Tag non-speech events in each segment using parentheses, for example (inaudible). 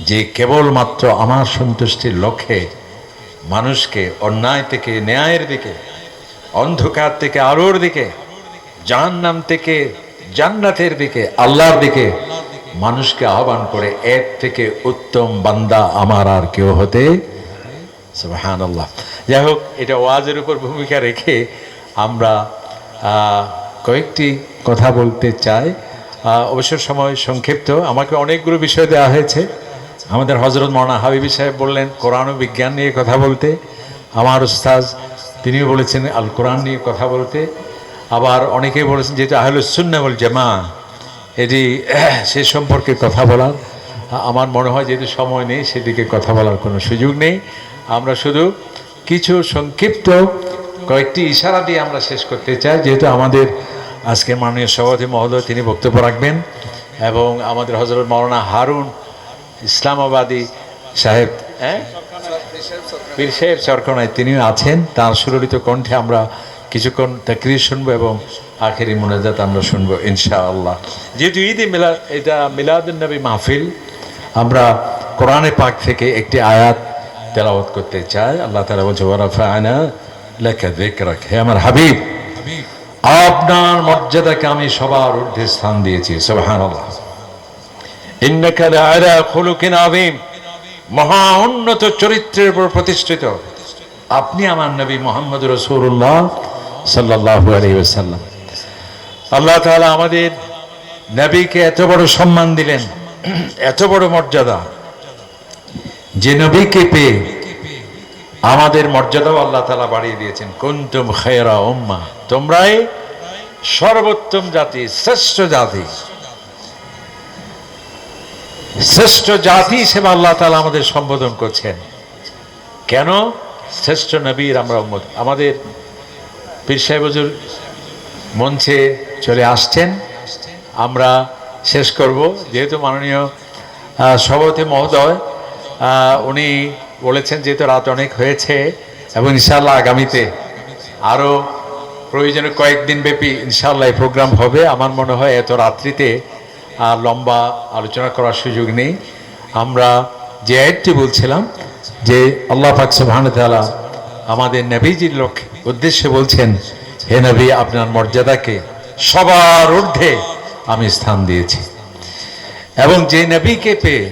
যে কেবলমাত্র আমার সন্তুষ্টির লক্ষ্যে মানুষকে অন্যায় থেকে, ন্যায়ের দিকে, অন্ধকার থেকে, আলোর দিকে, জাহান্নাম থেকে, জান্নাতের দিকে, আল্লাহর দিকে মানুষকে আহ্বান করে, এর থেকে উত্তম বান্দা আমার আর কেউ হতে সুবহান আল্লাহ যাই হোক, এটা ওয়াজের উপর ভূমিকা রেখে আমরা কয়েকটি কথা বলতে চাই। অবসর সময় সংক্ষিপ্ত। আমাকে অনেকগুলো বিষয় দেওয়া হয়েছে। আমাদের হজরত মৌলানা হাবিবি সাহেব বললেন, কোরআন ও বিজ্ঞান নিয়ে কথা বলতে। আমার উস্তাজ তিনিও বলেছেন, আল কোরআন নিয়ে কথা বলতে। আবার অনেকেই বলেছেন যেটা আহলুসুন্নাবল জামা এটি (clears throat) সে সম্পর্কে কথা বলার। আমার মনে হয় যেহেতু সময় নেই, সেদিকে কথা বলার কোনো সুযোগ নেই। আমরা শুধু কিছু সংক্ষিপ্ত কয়েকটি ইশারা দিয়ে আমরা শেষ করতে চাই। যেহেতু আমাদের আজকে মাননীয় সভাপতি মহোদয়, তিনি বক্তব্য রাখবেন। এবং আমাদের হজরত মৌলানা হারুন ইসলামাবাদী সাহেব হ্যাঁ? পীর সাহেব চরকনায় তিনিও আছেন। তার সুরলিত কণ্ঠে আমরা কিছুক্ষণ তাকরির শুনব এবং আখেরি মোনাজাত আমরা শুনব, ইনশাআল্লাহ। যেহেতু ঈদে মিলা, এটা মিলাদুল নবী মাহফিল, আমরা কোরআনে পাক থেকে একটি আয়াত তেলাওয়াত করতে চাই। আল্লাহ তালা বলছে আনা লেখা দেখ রাখে আমার হাবিব, আপনার মর্যাদাকে আমি সবার ঊর্ধ্বে স্থান দিয়েছি সোহান আল্লাহ ইন্নাকা লাআলা খুলুকিন মহা উন্নত চরিত্রের উপর প্রতিষ্ঠিত। আপনি আমার নবী মোহাম্মদ রসুল্লাহ সাল্লাল্লাহু আলাইহি আল্লাহ তাআলা আমাদের নবীকে এত বড় সম্মান দিলেন, এত বড় মর্যাদা। যে নবীকে পেয়ে আমাদের মর্যাদাও আল্লাহ তাআলা বাড়িয়ে দিয়েছেন। কুনতুম খায়রা উম্মাহ, তোমরাই সর্বোত্তম জাতি, শ্রেষ্ঠ জাতি। শ্রেষ্ঠ জাতি হিসেবে আল্লাহ তালা আমাদের সম্বোধন করছেন। কেন? শ্রেষ্ঠ নবীর আমরা আমাদের পীর সাহেবজুর মঞ্চে চলে আসছেন। আমরা শেষ করব। যেহেতু মাননীয় সভাপতি মহোদয় উনি বলেছেন যেহেতু রাত অনেক হয়েছে এবং ইনশাল্লাহ আগামীতে আরও প্রয়োজনে কয়েকদিন ব্যাপী ইনশাল্লাহ এই প্রোগ্রাম হবে। আমার মনে হয় এত রাত্রিতে আর লম্বা আলোচনা করার সুযোগ নেই। আমরা যে আয়াতটি বলছিলাম, যে আল্লাহ পাক তাআলা আমাদের নবীজির লক্ষ্যে উদ্দেশ্যে বলছেন, হে নবী, আপনার মর্যাদাকে সবার ঊর্ধ্বে আমি স্থান দিয়েছি। এবং যে নবীকে পেয়ে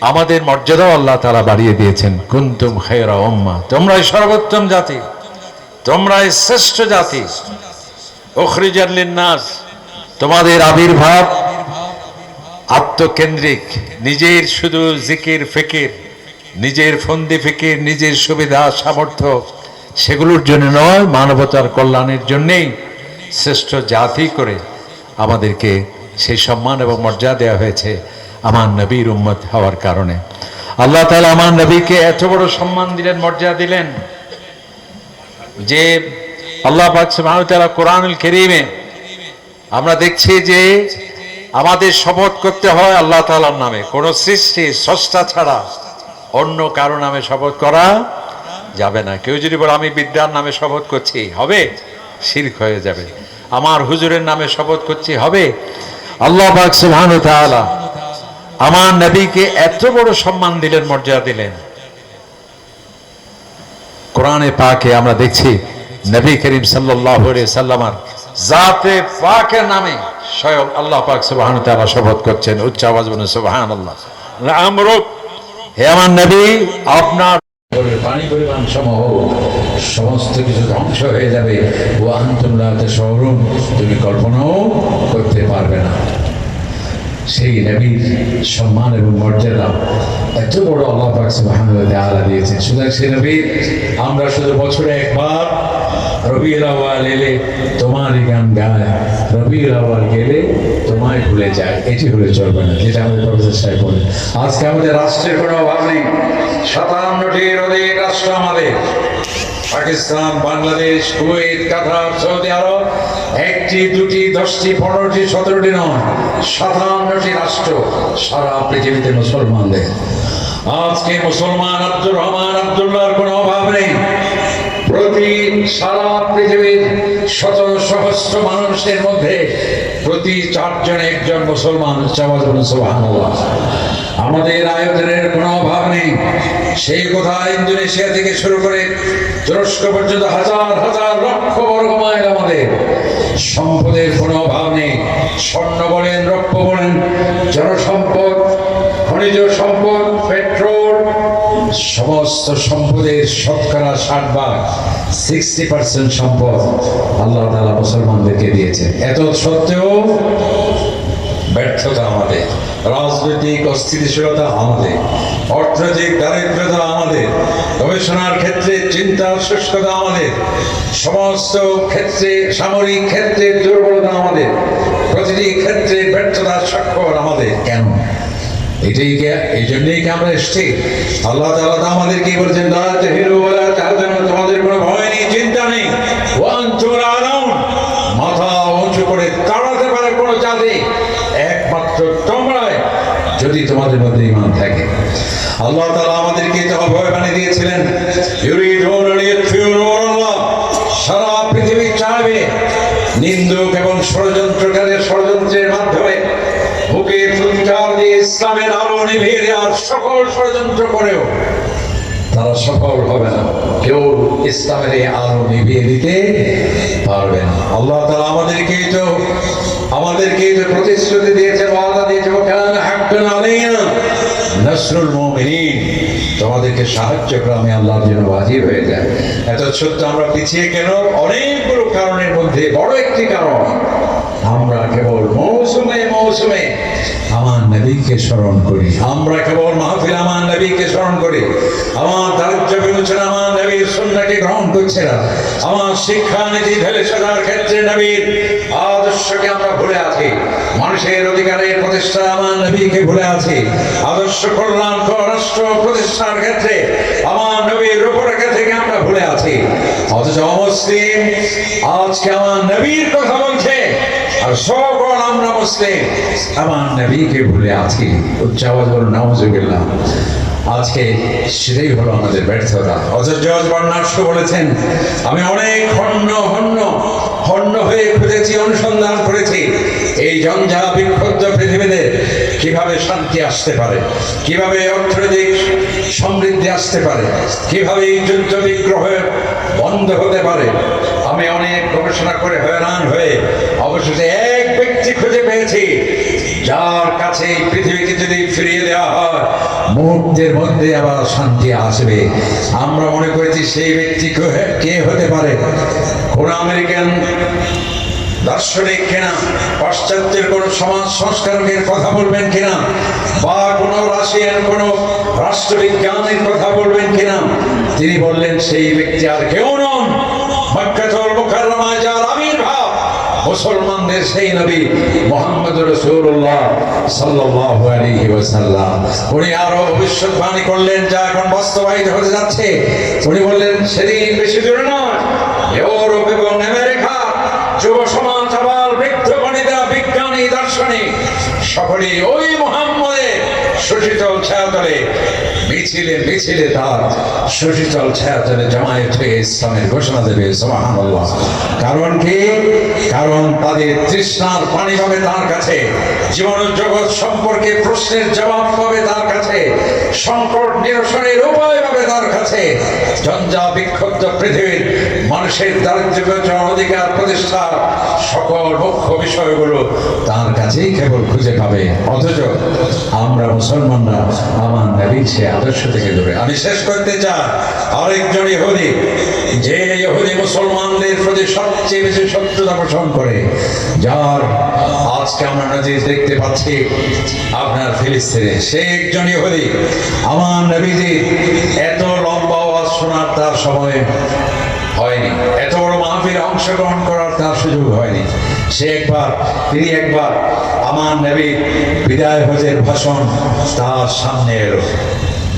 আমাদের মর্যাদাও আল্লাহ তাআলা বাড়িয়ে দিয়েছেন, কুনতুম খায়রা উম্মাহ তোমরাই সর্বোত্তম জাতি, তোমরাই শ্রেষ্ঠ জাতি। উখরিজাল লিন্নাস, তোমাদের আবির্ভাব আত্মকেন্দ্রিক, নিজের শুধু জিকির, ফিকির, নিজের ফন্দি ফিকির, নিজের সুবিধা, সামর্থ্য, সেগুলোর জন্য নয়, মানবতার কল্যাণের জন্যেই শ্রেষ্ঠ জাতি করে আমাদেরকে সেই সম্মান এবং মর্যাদা দেওয়া হয়েছে আমার নবীর উম্মত হওয়ার কারণে। আল্লাহ তাআলা আমার নবীকে এত বড় সম্মান দিলেন, মর্যাদা দিলেন যে আল্লাহ সুবহানাহু ওয়া তাআলা কোরআনুল কারীমে আমরা দেখছি যে আমাদের শপথ করতে হয় আল্লাহ তাআলার নামে। কোন সৃষ্টি, স্রষ্টা ছাড়া অন্য কারও নামে শপথ করা যাবে না। কেউ যদি বলে, আমি বিদ্যার নামে শপথ করছি। হবে, শিরক হয়ে যাবে। আমার হুজুরের নামে শপথ করছি, হবে। আল্লাহ তাআলা আমার নবীকে এত বড় সম্মান দিলেন, মর্যাদা দিলেন। কোরআনে পাকে আমরা দেখছি, নবী করিম আলাইহি সাল্লামার জাতে পাকের নামে স্বয়ং আল্লাহ পাক সুবহানাহু ওয়া তাআলা শপথ করছেন উচ্চ আওয়াজ বলে সুবহানাল্লাহ। আমরুক হে আমার নবী আপনার পানি পরিমাণ সমূহ সমস্ত কিছু ধ্বংস হয়ে যাবে। ও আন্তমরা শহরুন তুমি কল্পনাও করতে পারবে না। সেই নবীর সম্মান এবং মর্যাদা এত বড় আল্লাহ পাক সুবহানাহু ওয়া তাআলা দিয়েছেন। সুতরাং সেই নবী আমরা শুধু বছরে একবার রবিউল আউয়াল এলে তোমারই গান গায় রবিউল আউয়াল গেলে তোমায় ভুলে যায়। এটি হলে চলবে না, যেটা আমাদের প্রফেসর সাহেব বলেন। আজকে আমাদের রাষ্ট্রের কোনো অভাব নেই। সাতান্নটির অধিক রাষ্ট্র আমাদের। Pakistan, Bangladesh, Kuwait, Qatar, Saudi Arabia, একটি, দুটি, দশটি, পনেরোটি, সতেরোটি নয়, সাতান্নটি রাষ্ট্র সারা পৃথিবীতে মুসলমানদের। আজকে মুসলমান আব্দুর রহমান আব্দুল্লাহর কোনো অভাব নেই। প্রতি সারা পৃথিবীর শত সহস্র মানুষের মধ্যে প্রতি চারজন একজন মুসলমান আমাদের আয়োজনের কোনো অভাব নেই। সেই কথা ইন্দোনেশিয়া থেকে শুরু করে তুরস্ক পর্যন্ত হাজার হাজার লক্ষ বর্গ মাইল আমাদের। সম্পদের কোনো অভাব নেই। স্বর্ণ বলেন, রৌপ্য বলেন, জনসম্পদ, খনিজ সম্পদ সমস্ত সম্পদের শতকরা ষাট ভাগ সিক্সটি পার্সেন্ট সম্পদ আল্লাহ তালা মুসলমানদেরকে দিয়েছেন। এত সত্ত্বেও ব্যর্থতা আমাদের, রাজনৈতিক অস্থিতিশীলতা আমাদের, অর্থনৈতিক দারিদ্রতা আমাদের, গবেষণার ক্ষেত্রে চিন্তার শুষ্কতা আমাদের, সমস্ত ক্ষেত্রে, সামরিক ক্ষেত্রে দুর্বলতা আমাদের, প্রতিটি ক্ষেত্রে ব্যর্থতার স্বাক্ষর আমাদের। এটাই এই জন্যই কি আমরা এসছি? আল্লাহ তাআলা তো আমাদেরকে বলছেন? তোমাদের কোনো ভয় নেই, চিন্তা নেই। মাথা করে কোনো একমাত্র যদি তোমাদের মধ্যে ইমান থাকে। আল্লাহ তাআলা আমাদেরকে তো ভয় বানিয়ে দিয়েছিলেন। সারা পৃথিবী চাইবে। নিন্দুক এবং ষড়যন্ত্রকারীর ষড়যন্ত্রের মাধ্যমে বুকে ফুৎকার দিয়ে ইসলামের আলো নিভিয়ে দেওয়ার সকল ষড়যন্ত্র করেও তারা সফল হবে না। কেউ ইসলামের এই আলো নিভিয়ে দিতে পারবে না। আল্লাহ তাআলা আমাদেরকে তো আমাদেরকে তো প্রতিশ্রুতি দিয়েছে, ওয়াদা দিয়েছে, ওয়াকানা হাক্কান আলাইনা নাসরুল তোমাদেরকে সাহায্য করে আমি আল্লাহর জন্য হাজির হয়ে যায়। এত সত্য আমরা পিছিয়ে কেন? অনেকগুলো কারণের মধ্যে, বড় একটি কারণ, আমরা কেবল মৌসুমে মৌসুমে আমার নবীকে স্মরণ করি। আমরা কেবল মাহফিল আমার নবীকে স্মরণ করি। আমার দারিদ্র বিমোচন আমার নবীর সন্ন্যাকে গ্রহণ করছে না। আমার শিক্ষানীতি ঢেলে সাজার ক্ষেত্রে নবীর আদর্শকে আমরা ভুলে আছি। মানুষের অধিকারের প্রতিষ্ঠা আমার নবীকে ভুলে আছি। আদর্শ কল্যাণ রাষ্ট্র প্রতিষ্ঠার ক্ষেত্রে আমার নবীর রূপরেখা থেকে আমরা ভুলে আছি। অথচ অমুসলিম আজকে আমার নবীর কথা বলছে। আর সকল আমরা মুসলিম। আমার নবীকে ভুলে আছি উচ্চাবাজ বলুন নাউজুবিল্লাহ। আজকে সেটাই হলো আমাদের ব্যর্থতা। অথচ জজ বর্ণার্স বলেছেন, আমি অনেক হন্য হন্য হন্য হয়ে খুঁজেছি, অনুসন্ধান করেছি। এই জঞ্জা বিক্ষুব্ধ পৃথিবীতে কীভাবে শান্তি আসতে পারে? কীভাবে অর্থনৈতিক সমৃদ্ধি আসতে পারে? কীভাবে এই যুদ্ধ বিগ্রহ বন্ধ হতে পারে? আমি অনেক গবেষণা করে হয়রান হয়ে অবশেষে এক ব্যক্তি খুঁজে পেয়েছি, যার কাছে এই পৃথিবীকে যদি ফিরিয়ে দেওয়া হয়, মুহূর্তের মধ্যে আবার শান্তি আসবে। আমরা মনে করেছি সেই ব্যক্তি কে- হতে পারে? কোন আমেরিকান দার্শনিক কিনা? পাশ্চাত্যের কোন সমাজ সংস্কারকের কথা বলবেন কিনা? বা কোন রাশিয়ান, কোন রাষ্ট্রবিজ্ঞানের কথা বলবেন কিনা? তিনি বললেন, সেই ব্যক্তি আর কেউ নন মক্কাতুল মুকাররমায় যার আবির্ভাব মুসলমানদের সেই নবী মোহাম্মদ রসুল্লাহ ওয়াসাল্লাম। উনি আরও ভবিষ্যৎবাণী করলেন, যা এখন বাস্তবায়িত হতে যাচ্ছে। উনি বললেন, সেদিন বেশি দূরে নয়। ইউরোপ এবং আমেরিকা, যুব সমাজ আবার বৃদ্ধ বনিতা বিজ্ঞানী, দার্শনিক, সকলেই ওই মোহাম্মদের সুশীতল ছায়াতলে মিছিলে মিছিলে তার শশীচল ছায়াচলে জমায়েত হয়ে ইসলামের ঘোষণা দেবে, সুবহানাল্লাহ। কারণ কি? কারণ তাদের তৃষ্ণার পানি পাবে তার কাছে জীবন জগৎ সম্পর্কে প্রশ্নের জবাব পাবে তার কাছে, সংকট নিরসনের উপায় পাবে তার কাছে জঞ্জা বিক্ষুব্ধ পৃথিবীর মানুষের বিমোচন অধিকার প্রতিষ্ঠা, সকল মুখ্য বিষয়গুলো তার কাছেই কেবল খুঁজে পাবে। অথচ আমরা মুসলমানরা আমার নবীর সে আদর্শ থেকে দূরে। আমি শেষ করতে চাই, আরেকজন ইহুদি, যে ইহুদি মুসলমানদের প্রতি সবচেয়ে বেশি শত্রুতা পোষণ করে, যার আজকে আমরা নজির দেখতে পাচ্ছি আপনার ফিলিস্তিনে। সে একজন ইহুদি, আমার নবীজির এত লম্বা আওয়াজ শোনার তার সময় হয়নি। এত বড় মাহফিলে অংশগ্রহণ করার তার সুযোগ হয়নি। সে একবার, তিনি একবার আমার নবী বিদায় হজের ভাষণ তার সামনে এলো।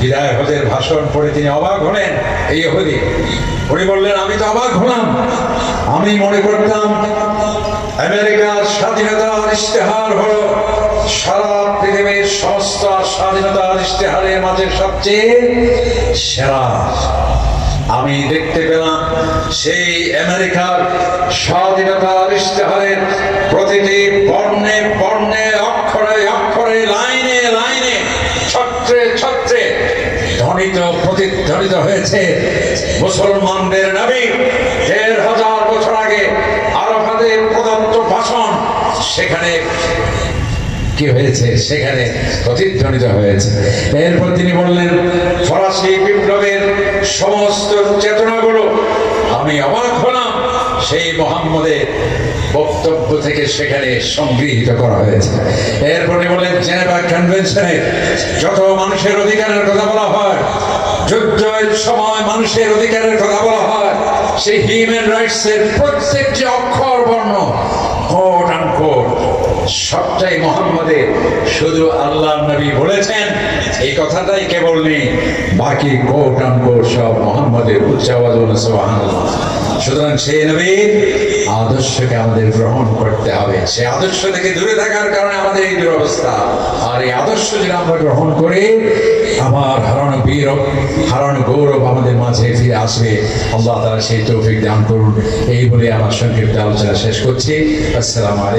বিদায় হজের ভাষণ পড়ে তিনি অবাক হলেন এই হদি উনি বললেন, আমি তো অবাক হলাম। আমি মনে করতাম আমেরিকার স্বাধীনতার ইশতেহার হলো সারা পৃথিবীর সমস্ত স্বাধীনতার ইশতেহারের মাঝে সবচেয়ে সেরা। আমি দেখতে পেলাম সেই আমেরিকার স্বাধীনতার ইশতেহারের প্রতিটি বর্ণে বর্ণে, অক্ষরে অক্ষরে, লাইনে লাইনে, ছত্রে ছত্রে ধ্বনিত, প্রতিধ্বনিত হয়েছে মুসলমানদের নবী দেড় হাজার বছর আগে আরফাদের প্রদত্ত ভাষণ সেখানে কি হয়েছে? সেখানে প্রতিধ্বনিত হয়েছে। এরপর তিনি বললেন, ফরাসি বিপ্লবের সমস্ত চেতনাগুলো আমি অবাক হলাম। সেই মোহাম্মদের বক্তব্য থেকে সেখানে সংগৃহীত করা হয়েছে। এরপরে বলেন জেনেভা কনভেনশনে যত মানুষের অধিকারের কথা বলা হয় যুদ্ধের সময়, মানুষের অধিকারের কথা বলা হয়, সেই হিউম্যান রাইটস এর প্রত্যেকটি অক্ষর বর্ণ কোট আন কোট সবটাই মোহাম্মদের শুধু আল্লাহ নবী বলেছেন, এই কথাটাই কেবল নেই, বাকি কোট সব মোহাম্মদের উচ্চ আওয়াজ বলে সুবহানাল্লাহ। সুতরাং সেই নবীর আদর্শকে আমাদের গ্রহণ করতে হবে। সে আদর্শ থেকে দূরে থাকার কারণে আমাদের এই দুরবস্থা। আর এই আদর্শ যদি আমরা গ্রহণ করি, আমার হারানো বীর হারানো গৌরব আমাদের মাঝে ফিরে আসবে। আল্লাহ তারা সেই তৌফিক দান করুন। এই বলে আমার সংক্ষিপ্ত আলোচনা শেষ করছি। আসসালাম আলাইকুম।